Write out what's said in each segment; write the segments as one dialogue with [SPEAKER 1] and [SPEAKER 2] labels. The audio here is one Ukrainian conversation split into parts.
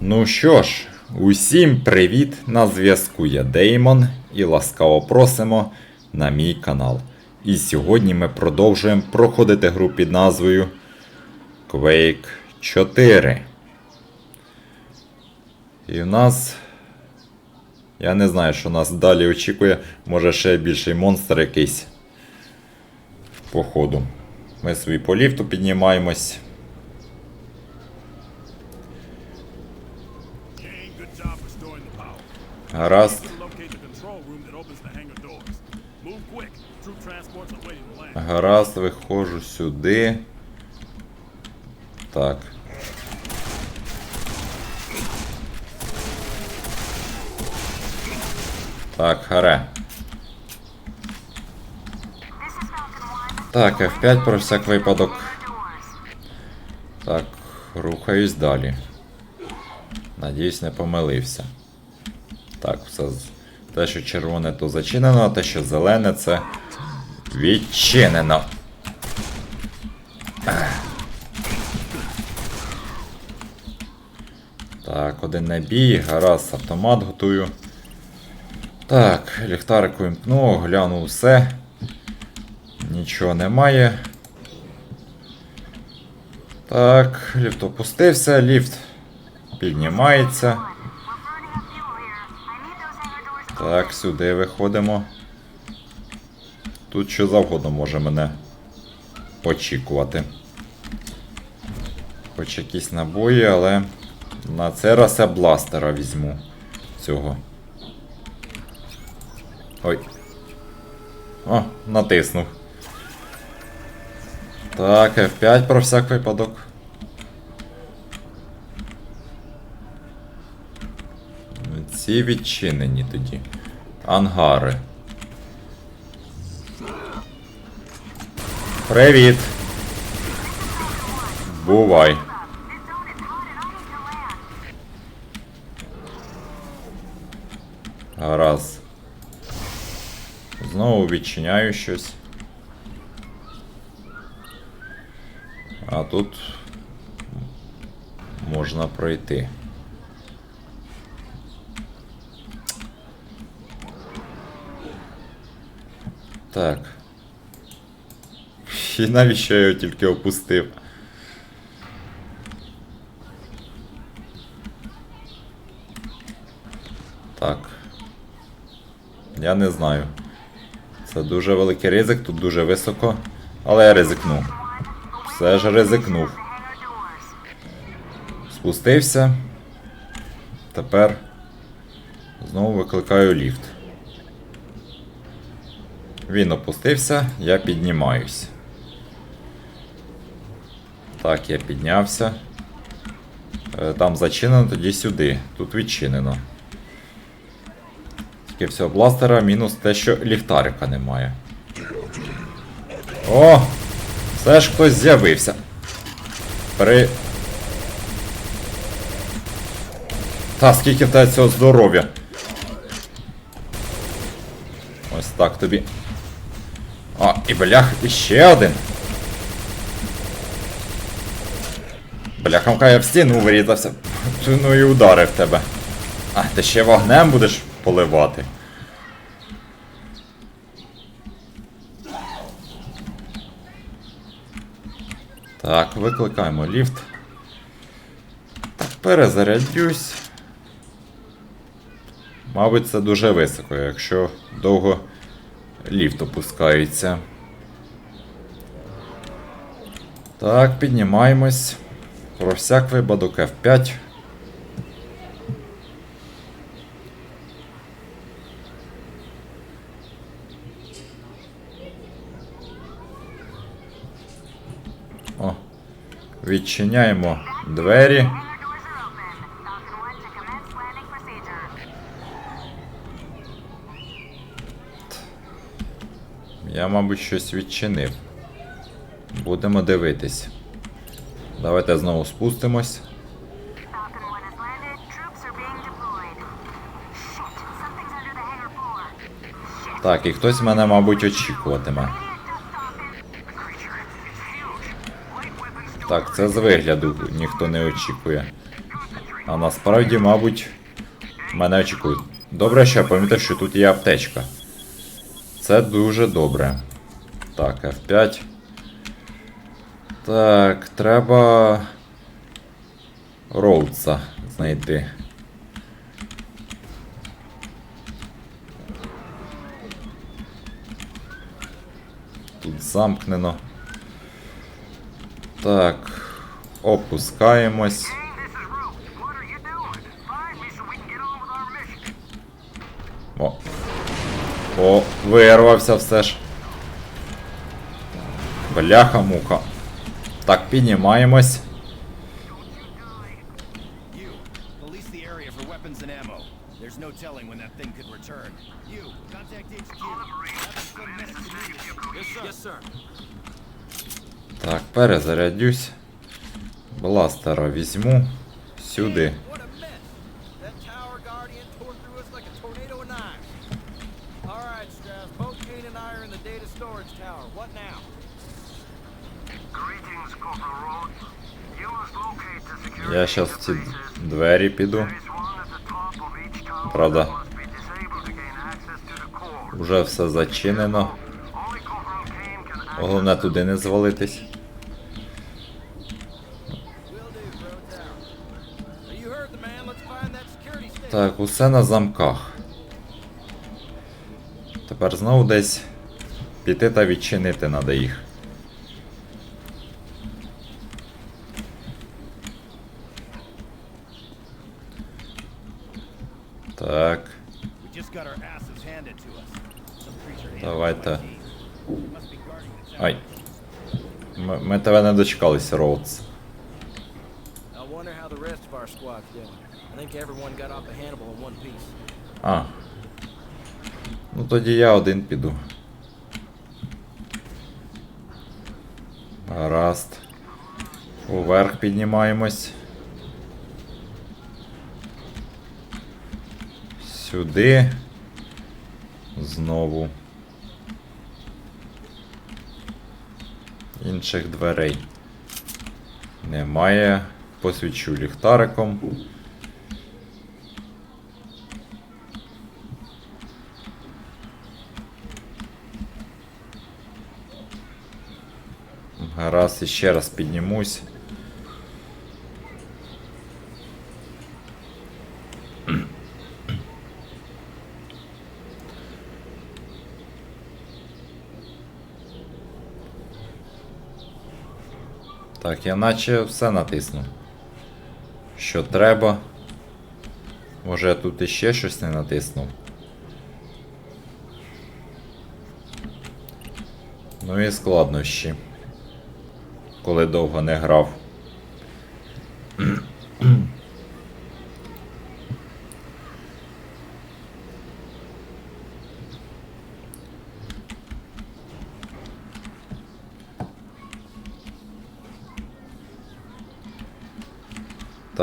[SPEAKER 1] Ну що ж, усім привіт! На зв'язку я Деймон і ласкаво просимо на мій канал. І сьогодні ми продовжуємо проходити гру під назвою Quake 4. І в нас. Я не знаю, що нас далі очікує. Може ще більший монстр якийсь. Походу. Ми собі по ліфту піднімаємось.
[SPEAKER 2] Land.
[SPEAKER 1] Гаразд, виходжу сюди. Так. Так, харе. Так, F5 про всяк випадок. Так, рухаюсь далі. Надіюсь, не помилився. Так, все. Те, що червоне, то зачинено, а те, що зелене, це відчинено. Так, один набій, гаразд, автомат готую. Так, ліхтарик вимкну, гляну все. Нічого немає. Так, ліфт опустився, ліфт піднімається. Так, сюди виходимо. Тут що завгодно може мене очікувати. Хоч якісь набої, але на цей раз я бластера візьму цього. Ой. О, натиснув. Так, F5 про всяк випадок. Ці відчинені тоді. Ангари. Привіт. Бувай. Гаразд. Знову відчиняю щось. А тут можна пройти. Так. І навіщо я його тільки опустив? Так. Я не знаю. Це дуже великий ризик, тут дуже високо. Але я ризикнув. Все ж ризикнув. Спустився. Тепер знову викликаю ліфт. Він опустився, я піднімаюсь. Так, я піднявся. Е, Там зачинено, тоді сюди. Тут відчинено. Тільки всього бластера, мінус те, що ліхтарика немає. О! Все ж хтось з'явився. При. Та, скільки в цього здоров'я. Ось так тобі. А, і блях, і ще один. Бляхамка я в стіну вирізався. Ну і ударив тебе. А, ти ще вогнем будеш поливати. Так, викликаємо ліфт. Перезарядюсь. Мабуть, це дуже високо, якщо довго ліфт опускається. Так, піднімаємось. Про всяк випадок F5. О, відчиняємо двері. Я, мабуть, щось відчинив. Будемо дивитись. Давайте знову спустимось.
[SPEAKER 3] Falcon 1 has landed. Troops are being deployed. Shit, something's under the hangar floor.
[SPEAKER 1] Так, і хтось мене, мабуть, очікуватиме. Так, це з вигляду ніхто не очікує. А насправді, мабуть, мене очікують. Добре, що я пам'ятаю, що тут є аптечка. Це дуже добре. Так, F5. Так, треба. Роудса знайти. Тут замкнено. Так. Опускаємось.
[SPEAKER 4] To do this.
[SPEAKER 2] Yes, sir. Yes, sir.
[SPEAKER 1] Так, перезарядюсь. Бластера візьму сюди. Я щас в ці двері піду. Правда. Уже все зачинено. Головне туди не звалитись. Так, усе на замках. Тепер знову десь піти та відчинити треба їх.
[SPEAKER 5] Think everyone got off the Hannibal in one piece.
[SPEAKER 1] А. Ну тоді я один піду. Гаразд. Уверх піднімаємось. Сюди. Знову. Інших дверей. Немає. Посвічу ліхтариком. Гаразд, іще раз піднімусь. Так, я наче все натиснув. Що треба. Може я тут іще щось не натиснув. Ну і складнощі. Коли довго не грав.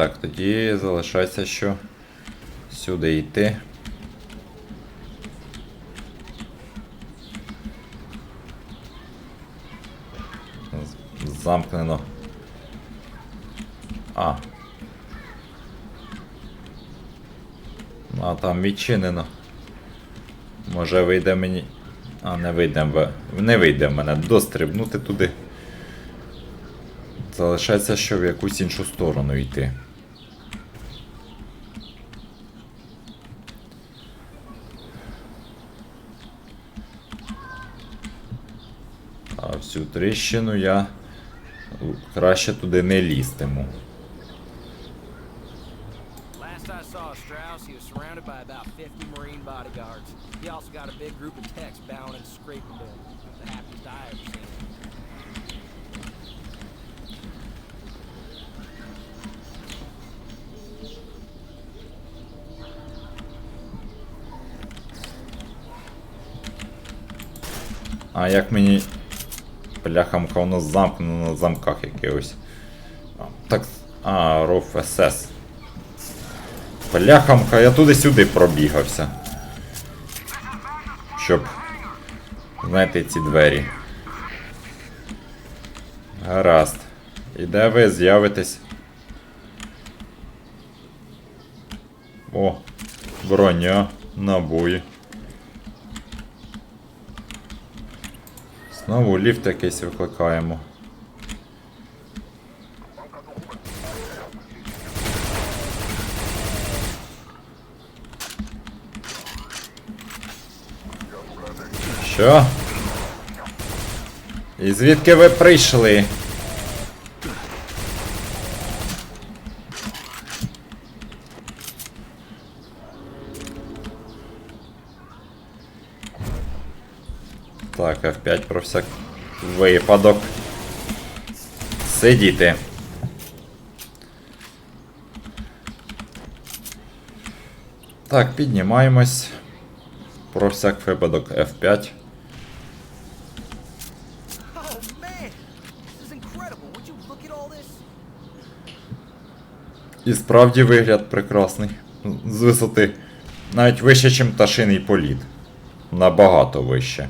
[SPEAKER 1] Так, тоді залишається, що сюди йти. Замкнено. А. А там відчинено. Може вийде мені. А, не вийде в. Не вийде в мене дострибнути туди. Залишається, що в якусь іншу сторону йти.
[SPEAKER 5] Him. The happiest I ever seen him.
[SPEAKER 1] А як мені. Бляхамка, воно замкнено на замках якихось. Так. А, ров СС. Бляхамка, я туди-сюди пробігався. Щоб. Знаєте, ці двері. Гаразд. І де ви з'явитесь? О, броня, набої. Знову ліфт якийсь викликаємо. Що? І звідки ви прийшли? Так, F5 про всяк випадок. Сидіти. Так, піднімаємось. Про всяк випадок F5.
[SPEAKER 4] Oh man, this is incredible. Would you look at all this?
[SPEAKER 1] І справді вигляд прекрасний. З висоти. Навіть вище, ніж пташиний політ. Набагато вище.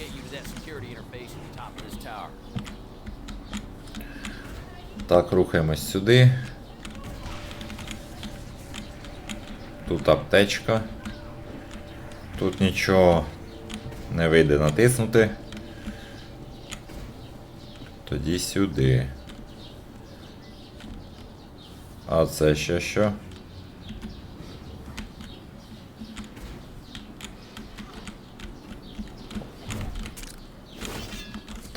[SPEAKER 5] Get you to that security interface at the top of this tower.
[SPEAKER 1] Так, рухаємось сюди. Тут аптечка. Тут нічого не вийде натиснути. Тоді сюди. А це ще що?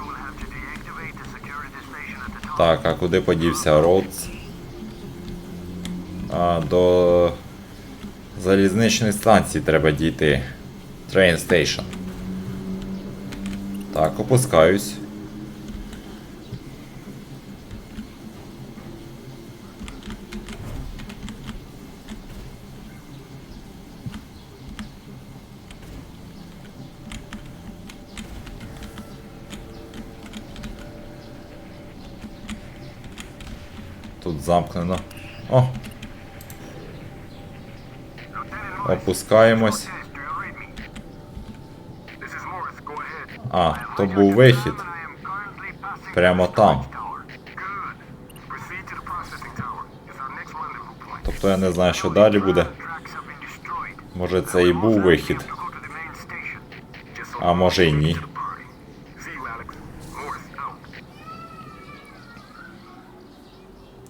[SPEAKER 3] will have to deactivate the security station at the top.
[SPEAKER 1] Так, а куди подівся Роудс? А, до залізничної станції треба дійти. Train Station. Так, опускаюсь. Тут замкнено. О!
[SPEAKER 3] Ahead.
[SPEAKER 1] А, то був вихід. Прямо там. Тобто я не знаю, що далі буде. Може це і був вихід. А може і ні.